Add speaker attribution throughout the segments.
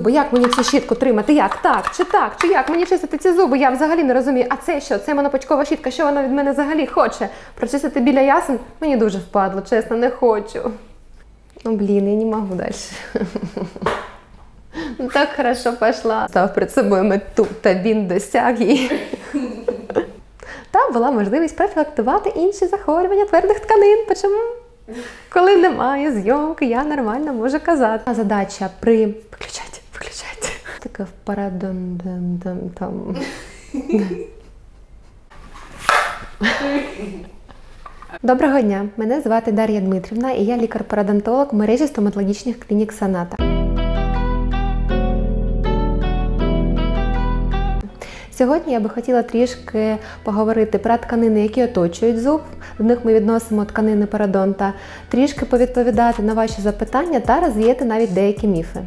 Speaker 1: Бо як мені цю щітку тримати? Як? Так, чи так, чи як? Мені чистити ці зуби? Я взагалі не розумію. А це що? Це монопочкова щітка, що вона від мене взагалі хоче? Прочистити біля ясен? Мені дуже впадло, чесно, не хочу. Ну, блін, я не можу далі. Ну, Так хорошо пошла. Став перед собою мету, та він досяг її. Та була можливість профілактувати інші захворювання твердих тканин. Почому? Коли немає зйомки, я нормально можу казати. А задача при виключайте, виключайте. Таке в там. Доброго дня! Мене звати Дар'я Дмитрівна і я лікар-парадонтолог мережі стоматологічних клінік Саната. Сьогодні я би хотіла трішки поговорити про тканини, які оточують зуб. До них ми відносимо тканини парадонта, трішки повідповідати на ваші запитання та розвіяти навіть деякі міфи.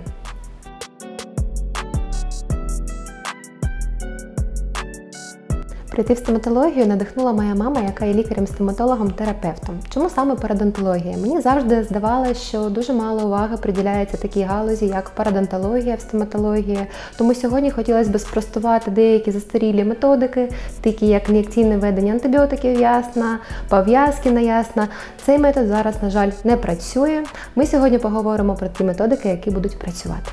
Speaker 1: Прийти в стоматологію надихнула моя мама, яка є лікарем-стоматологом, терапевтом. Чому саме парадонтологія? Мені завжди здавалося, що дуже мало уваги приділяється такій галузі, як парадонтологія в стоматології. Тому сьогодні хотілося б спростувати деякі застарілі методики, такі як ін'єкційне введення антибіотиків ясна, пов'язки на ясна. Цей метод зараз, на жаль, не працює. Ми сьогодні поговоримо про ті методики, які будуть працювати.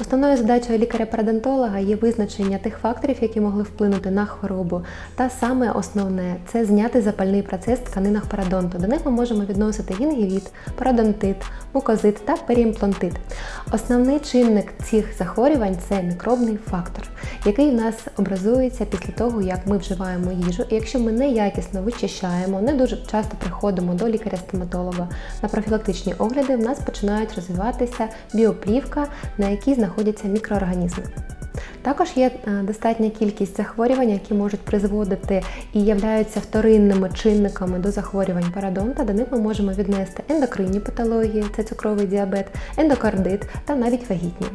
Speaker 1: Основною задачею лікаря-парадонтолога є визначення тих факторів, які могли вплинути на хворобу. Та саме основне це зняти запальний процес в тканинах парадонту. До них ми можемо відносити гінгівіт, парадонтит, мукозит та періімплантит. Основний чинник цих захворювань це мікробний фактор, який в нас образується після того, як ми вживаємо їжу. І якщо ми неякісно вичищаємо, не дуже часто приходимо до лікаря-стоматолога на профілактичні огляди, в нас починають розвиватися біоплівка, на якій знаходяться мікроорганізми. Також є е, достатня кількість захворювань, які можуть призводити і являються вторинними чинниками до захворювань парадонта. До них ми можемо віднести ендокринні патології, це цукровий діабет, ендокардит та навіть вагітні.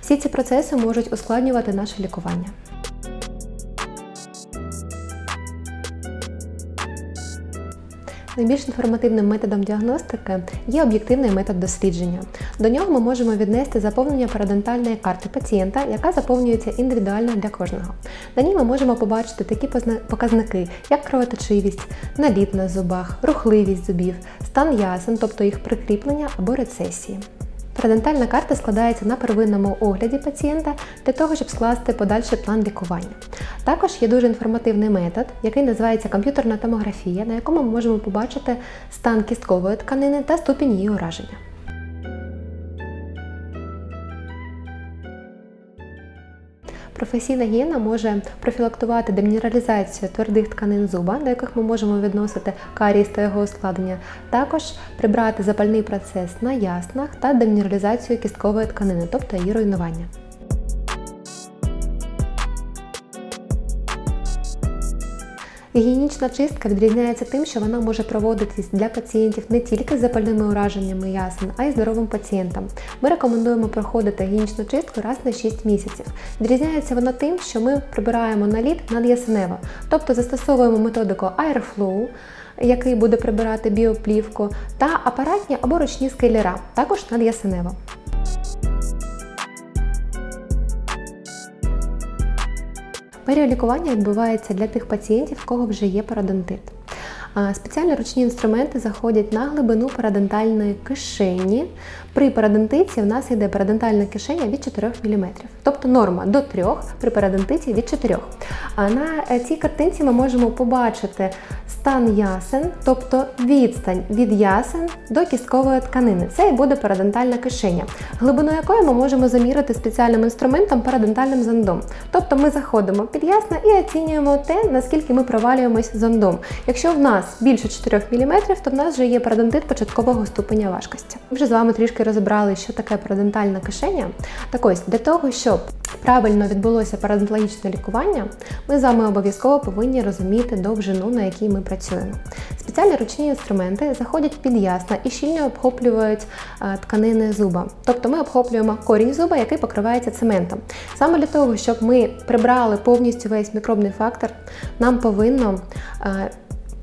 Speaker 1: Всі ці процеси можуть ускладнювати наше лікування. Найбільш інформативним методом діагностики є об'єктивний метод дослідження. До нього ми можемо віднести заповнення парадонтальної карти пацієнта, яка заповнюється індивідуально для кожного. На ній ми можемо побачити такі показники, як кровоточивість, наліт на зубах, рухливість зубів, стан ясен, тобто їх прикріплення або рецесії. Парадонтальна карта складається на первинному огляді пацієнта для того, щоб скласти подальший план лікування. Також є дуже інформативний метод, який називається комп'ютерна томографія, на якому ми можемо побачити стан кісткової тканини та ступінь її ураження. Професійна гігієна може профілактувати демінералізацію твердих тканин зуба, до яких ми можемо відносити карієс та його ускладнення, також прибрати запальний процес на яснах та демінералізацію кісткової тканини, тобто її руйнування. Гігієнічна чистка відрізняється тим, що вона може проводитись для пацієнтів не тільки з запальними ураженнями ясен, а й здоровим пацієнтам. Ми рекомендуємо проходити гігієнічну чистку раз на 6 місяців. Відрізняється вона тим, що ми прибираємо наліт над'ясенево, тобто застосовуємо методику Airflow, який буде прибирати біоплівку, та апаратні або ручні скейлера, також над'ясенево. Періолікування відбувається для тих пацієнтів, в кого вже є парадонтит. Спеціальні ручні інструменти заходять на глибину парадонтальної кишені. При парадонтиті в нас йде парадонтальна кишеня від 4 мм, тобто норма до 3 при парадонтиті від 4. А на е, цій картинці ми можемо побачити стан ясен, тобто відстань від ясен до кісткової тканини. Це і буде парадонтальна кишеня, глибину якої ми можемо замірити спеціальним інструментом парадонтальним зондом. Тобто ми заходимо під ясна і оцінюємо те, наскільки ми провалюємось зондом. Якщо в нас більше 4 мм, то в нас вже є парадонтит початкового ступеня важкості. Ми вже з вами трішки розібрали, що таке парадонтальна кишеня. Так ось, для того, щоб правильно відбулося парадонтологічне лікування, ми з вами обов'язково повинні розуміти довжину, на якій ми працюємо. Спеціальні ручні інструменти заходять під ясна і щільно обхоплюють е, тканини зуба. Тобто ми обхоплюємо корінь зуба, який покривається цементом. Саме для того, щоб ми прибрали повністю весь мікробний фактор, нам повинно е,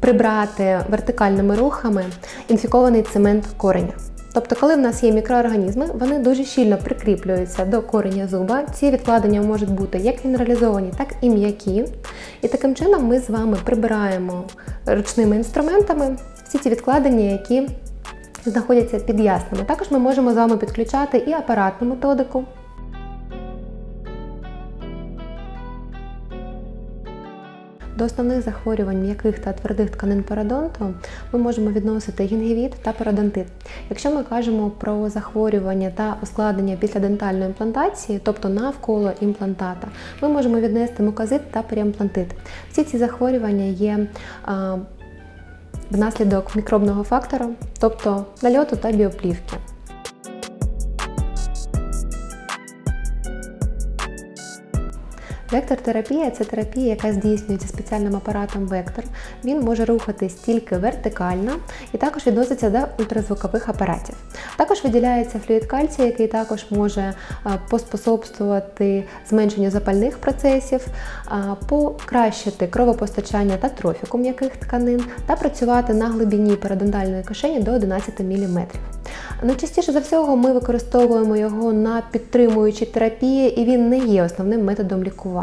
Speaker 1: прибрати вертикальними рухами інфікований цемент кореня. Тобто, коли в нас є мікроорганізми, вони дуже щільно прикріплюються до кореня зуба. Ці відкладення можуть бути як мінералізовані, так і м'які. І таким чином ми з вами прибираємо ручними інструментами всі ті відкладення, які знаходяться під яснами. Також ми можемо з вами підключати і апаратну методику. До основних захворювань м'яких та твердих тканин пародонту ми можемо відносити гінгівіт та пародонтит. Якщо ми кажемо про захворювання та ускладнення після дентальної імплантації, тобто навколо імплантата, ми можемо віднести мукозит та періімплантит. Всі ці захворювання є а, внаслідок мікробного фактора, тобто нальоту та біоплівки. Вектор-терапія це терапія, яка здійснюється спеціальним апаратом вектор. Він може рухатись тільки вертикально і також відноситься до ультразвукових апаратів. Також виділяється флюїд кальцію, який також може поспособствувати зменшенню запальних процесів, покращити кровопостачання та трофіку м'яких тканин та працювати на глибині передонтальної кишені до 11 мм. Найчастіше за всього ми використовуємо його на підтримуючій терапії, і він не є основним методом лікування.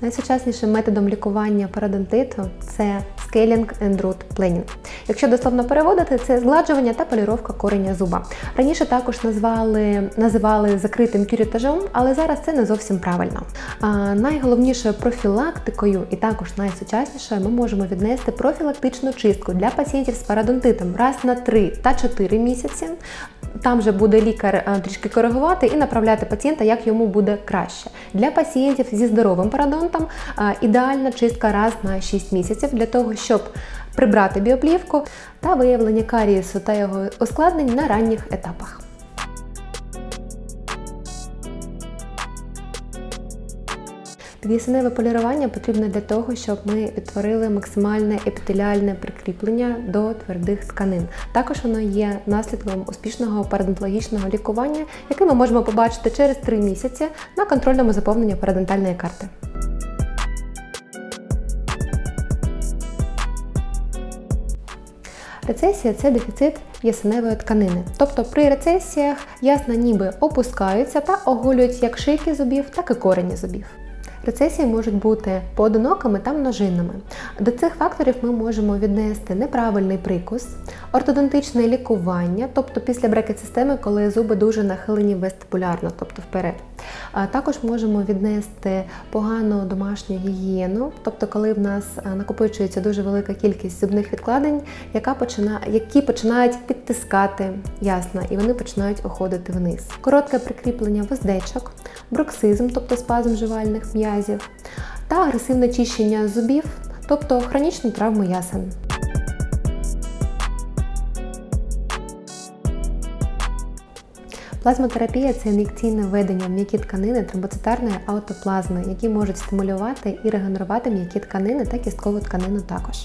Speaker 1: Найсучаснішим методом лікування парадонтиту це Scaling and Root Planing. Якщо дословно переводити, це згладжування та поліровка кореня зуба. Раніше також назвали, називали закритим кюрітажом, але зараз це не зовсім правильно. А, найголовнішою профілактикою і також найсучаснішою ми можемо віднести профілактичну чистку для пацієнтів з парадонтитом раз на 3 та 4 місяці. Там же буде лікар трішки коригувати і направляти пацієнта, як йому буде краще. Для пацієнтів зі здоровим парадонтом ідеальна чистка раз на 6 місяців для того, щоб прибрати біоплівку та виявлення карієсу та його ускладнень на ранніх етапах. Під'ясеневе полірування потрібно для того, щоб ми відтворили максимальне епітеліальне прикріплення до твердих тканин. Також воно є наслідком успішного парадонтологічного лікування, яке ми можемо побачити через 3 місяці на контрольному заповненні парадонтальної карти. Рецесія це дефіцит ясеневої тканини. Тобто при рецесіях ясна ніби опускаються та оголюють як шийки зубів, так і корені зубів. Рецесії можуть бути поодинокими та множинними. До цих факторів ми можемо віднести неправильний прикус, ортодонтичне лікування, тобто після брекет-системи, коли зуби дуже нахилені вестибулярно, тобто вперед. Також можемо віднести погану домашню гігієну, тобто коли в нас накопичується дуже велика кількість зубних відкладень, яка почина... які починають підтискати ясно, і вони починають уходити вниз. Коротке прикріплення вездечок, бруксизм, тобто спазм жувальних м'язів, та агресивне чищення зубів, тобто хронічні травми ясен. Плазмотерапія це ін'єкційне введення м'які тканини тромбоцитарної аутоплазми, які можуть стимулювати і регенерувати м'які тканини та кісткову тканину також.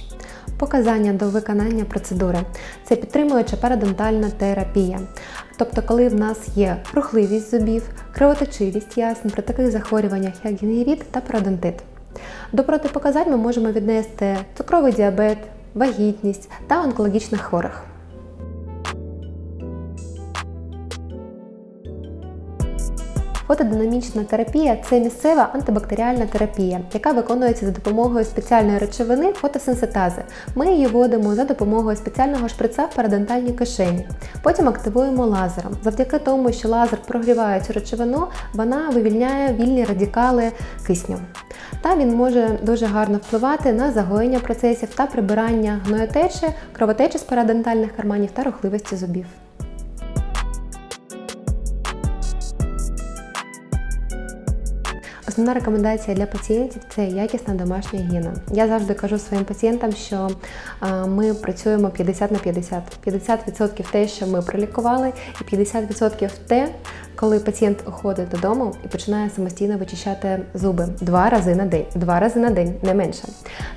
Speaker 1: Показання до виконання процедури це підтримуюча парадонтальна терапія. Тобто, коли в нас є рухливість зубів, кровоточивість ясен при таких захворюваннях, як гінгівіт та парадонтит. До протипоказань ми можемо віднести цукровий діабет, вагітність та онкологічних хворих. Фотодинамічна терапія це місцева антибактеріальна терапія, яка виконується за допомогою спеціальної речовини фотосенситази. Ми її вводимо за допомогою спеціального шприца в парадонтальній кишені. Потім активуємо лазером. Завдяки тому, що лазер прогріває цю речовину, вона вивільняє вільні радикали кисню. Та він може дуже гарно впливати на загоєння процесів та прибирання гноєтечі, кровотечі з парадонтальних карманів та рухливості зубів. Основна рекомендація для пацієнтів це якісна домашня гігієна. Я завжди кажу своїм пацієнтам, що ми працюємо 50 на 50. 50% те, що ми пролікували, і 50% те, коли пацієнт уходить додому і починає самостійно вичищати зуби два рази на день, два рази на день, не менше.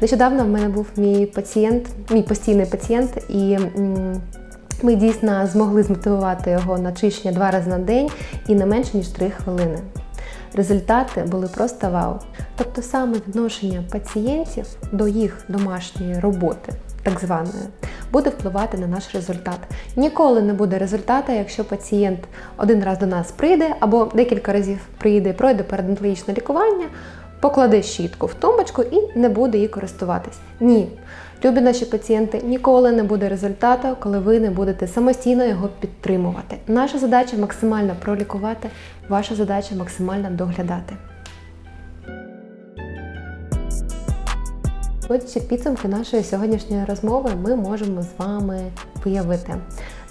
Speaker 1: Нещодавно в мене був мій пацієнт, мій постійний пацієнт, і ми дійсно змогли змотивувати його на чищення два рази на день і не менше ніж 3 хвилини. Результати були просто вау. Тобто саме відношення пацієнтів до їх домашньої роботи, так званої, буде впливати на наш результат. Ніколи не буде результату, якщо пацієнт один раз до нас прийде або декілька разів прийде, пройде передонтологічне лікування, покладе щітку в тумбочку і не буде її користуватись. Ні. Любі наші пацієнти, ніколи не буде результату, коли ви не будете самостійно його підтримувати. Наша задача максимально пролікувати, ваша задача максимально доглядати. Отже, підсумки нашої сьогоднішньої розмови ми можемо з вами виявити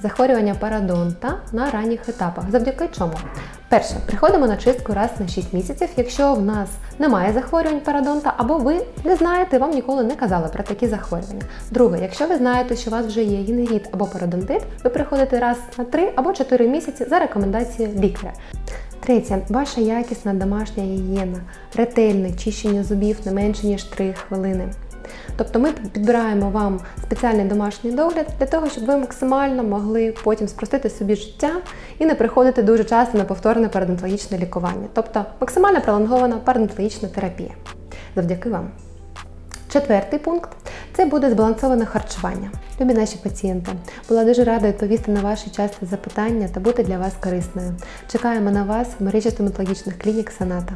Speaker 1: захворювання парадонта на ранніх етапах. Завдяки чому? Перше, приходимо на чистку раз на 6 місяців, якщо в нас немає захворювань парадонта, або ви не знаєте, вам ніколи не казали про такі захворювання. Друге, якщо ви знаєте, що у вас вже є гінгіт або парадонтит, ви приходите раз на 3 або 4 місяці за рекомендацією лікаря. Третє, ваша якісна домашня гігієна, ретельне чищення зубів не менше ніж 3 хвилини. Тобто ми підбираємо вам спеціальний домашній догляд для того, щоб ви максимально могли потім спростити собі життя і не приходити дуже часто на повторне парадонтологічне лікування. Тобто максимально пролонгована парадонтологічна терапія. Завдяки вам. Четвертий пункт це буде збалансоване харчування. Любі наші пацієнти, була дуже рада відповісти на ваші часті запитання та бути для вас корисною. Чекаємо на вас в мережі стоматологічних клінік Саната.